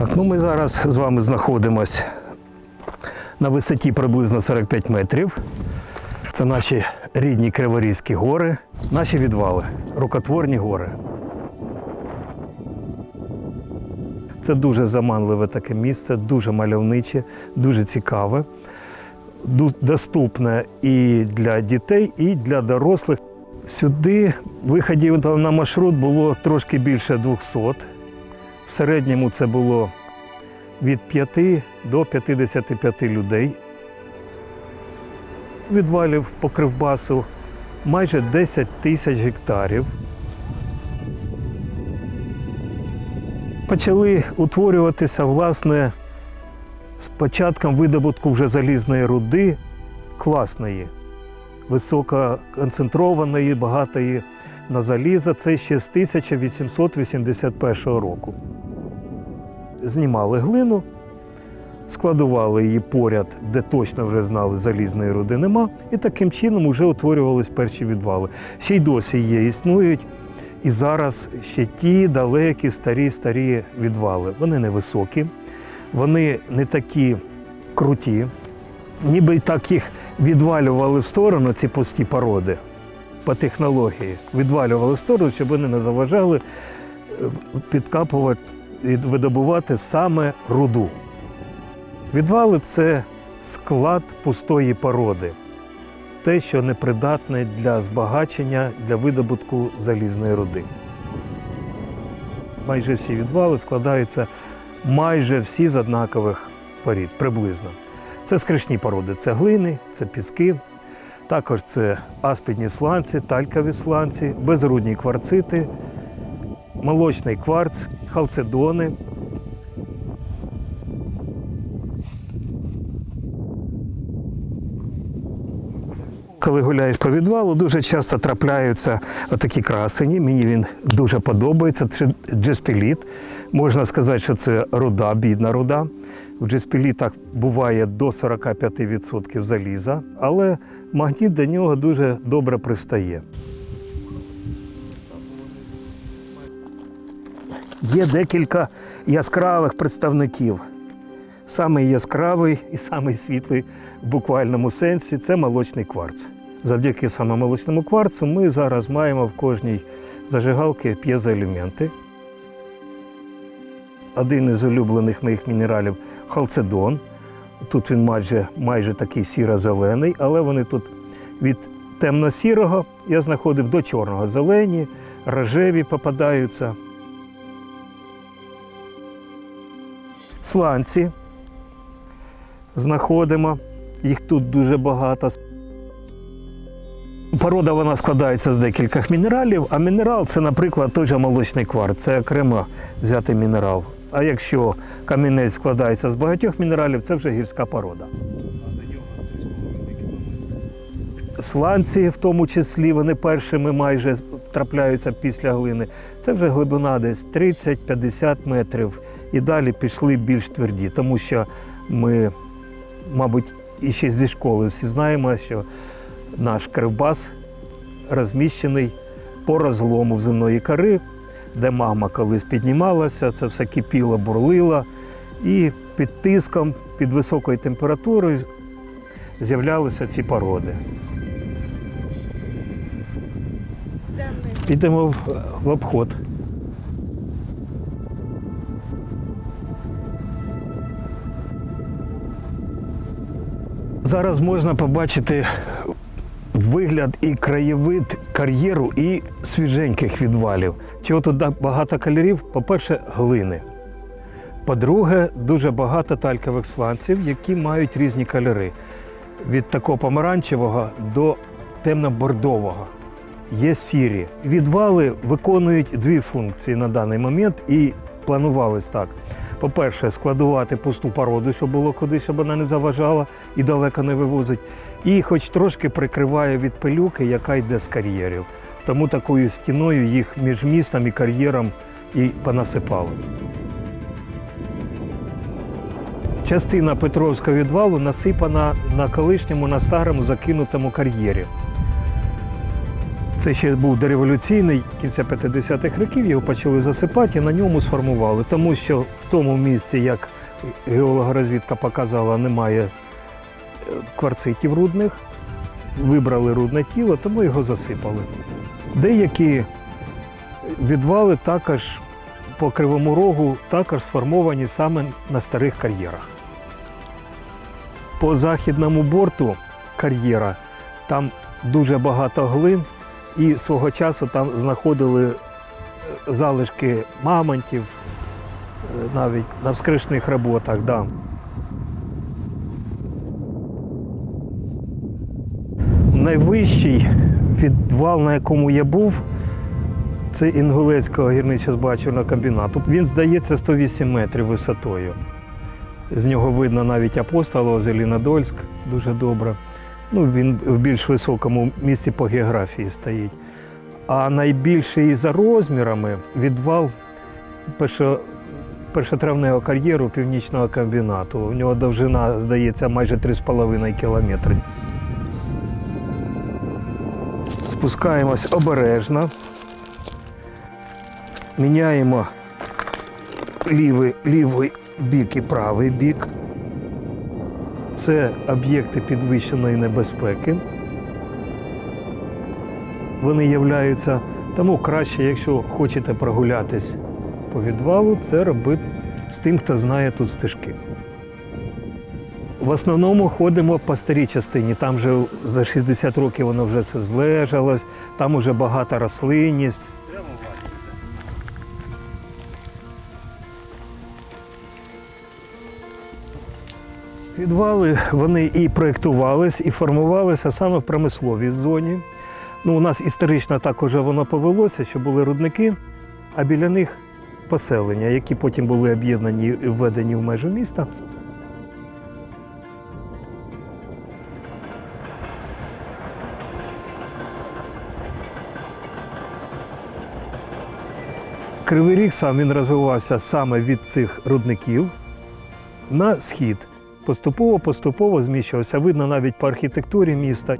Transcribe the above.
Так, ну ми зараз з вами знаходимось на висоті приблизно 45 метрів. Це наші рідні Криворізькі гори, наші відвали, рукотворні гори. Це дуже заманливе таке місце, дуже мальовниче, дуже цікаве, доступне і для дітей, і для дорослих. Сюди виходів на маршрут було трошки більше 200. В середньому це було від 5 до 55 людей. Відвалів по Кривбасу майже 10 тисяч гектарів. Почали утворюватися, власне, з початком видобутку вже залізної руди класної, висококонцентрованої, багатої на залізо. Це ще з 1881 року. Знімали глину, складували її поряд, де точно вже знали, залізної руди нема, і таким чином вже утворювались перші відвали. Ще й досі є, існують. І зараз ще ті далекі, старі, старі відвали. Вони невисокі, вони не такі круті. Ніби так їх відвалювали в сторону, ці пусті породи по технології. Відвалювали в сторону, щоб вони не заважали е, підкапувати видобувати саме руду. Відвали це склад пустої породи, те, що непридатне для збагачення, для видобутку залізної руди. Майже всі відвали складаються майже всі з однакових порід, приблизно. Це скришні породи, це глини, це піски, також це аспідні сланці, талькові сланці, безрудні кварцити, молочний кварц, халцедони. Коли гуляєш по відвалу, дуже часто трапляються такі красені. Мені він дуже подобається. Це джеспіліт. Можна сказати, що це руда, бідна руда. В джеспілітах буває до 45% заліза, але магніт до нього дуже добре пристає. Є декілька яскравих представників. Самий яскравий і самий світлий в буквальному сенсі це молочний кварц. Завдяки саме молочному кварцу ми зараз маємо в кожній зажигалці п'єзоелементи. Один із улюблених моїх мінералів халцедон. Тут він майже, майже такий сіро-зелений, але вони тут від темно-сірого я знаходив до чорного зелені, рожеві попадаються. Сланці знаходимо. Їх тут дуже багато. Порода вона складається з декількох мінералів, а мінерал це, наприклад, той же молочний кварц, це окремо взятий мінерал. А якщо камінець складається з багатьох мінералів, це вже гірська порода. Сланці, в тому числі, вони першими майже трапляються після глини. Це вже глибина десь 30-50 метрів. І далі пішли більш тверді, тому що ми, мабуть, і ще зі школи всі знаємо, що наш кривбас розміщений по розлому земної кори, де мама колись піднімалася, це все кипіло, бурлило, і під тиском, під високою температурою з'являлися ці породи. Підемо в, в обход. Зараз можна побачити вигляд і краєвид кар'єру і свіженьких відвалів. Чого тут багато кольорів? По-перше, глини. По-друге, дуже багато талькових сланців, які мають різні кольори. Від такого помаранчевого до темно-бордового. Є сірі. Відвали виконують дві функції на даний момент і планувались так. По-перше, складувати пусту породу, щоб було куди, щоб вона не заважала і далеко не вивозить. І хоч трошки прикриває від пилюки, яка йде з кар'єрів. Тому такою стіною їх між містом і кар'єром і понасипали. Частина Петровського відвалу насипана на колишньому на старому закинутому кар'єрі. Це ще був дореволюційний кінця 50-х років, його почали засипати і на ньому сформували. Тому що в тому місці, як геологорозвідка показала, немає е, кварцитів рудних, вибрали рудне тіло, тому його засипали. Деякі відвали також по Кривому Рогу також сформовані саме на старих кар'єрах. По західному борту кар'єра там дуже багато глин, і свого часу там знаходили е, залишки мамонтів, е, навіть на вскришних роботах. Да. Найвищий відвал, на якому я був, це Інгулецького гірничо-збагачувального комбінату. Він, здається, 108 метрів висотою. З нього видно навіть апостола, Зелінодольськ, дуже добре. Ну, він в більш високому місці по географії стоїть. А найбільший за розмірами відвал першо, першотравневого кар'єру північного комбінату. У нього довжина, здається, майже 3,5 кілометри. Спускаємось обережно. Міняємо лівий, лівий бік і правий бік. Це об'єкти підвищеної небезпеки. Вони являються, тому краще, якщо хочете прогулятись по відвалу, це робити з тим, хто знає тут стежки. В основному ходимо по старій частині. Там вже за 60 років воно вже все злежалось, там вже багата рослинність. Підвали вони і проєктувались, і формувалися саме в промисловій зоні. Ну, у нас історично так уже воно повелося, що були рудники, а біля них поселення, які потім були об'єднані і введені в межу міста. Кривий Ріг сам він розвивався саме від цих рудників на схід. Поступово-поступово зміщувався. Видно навіть по архітектурі міста.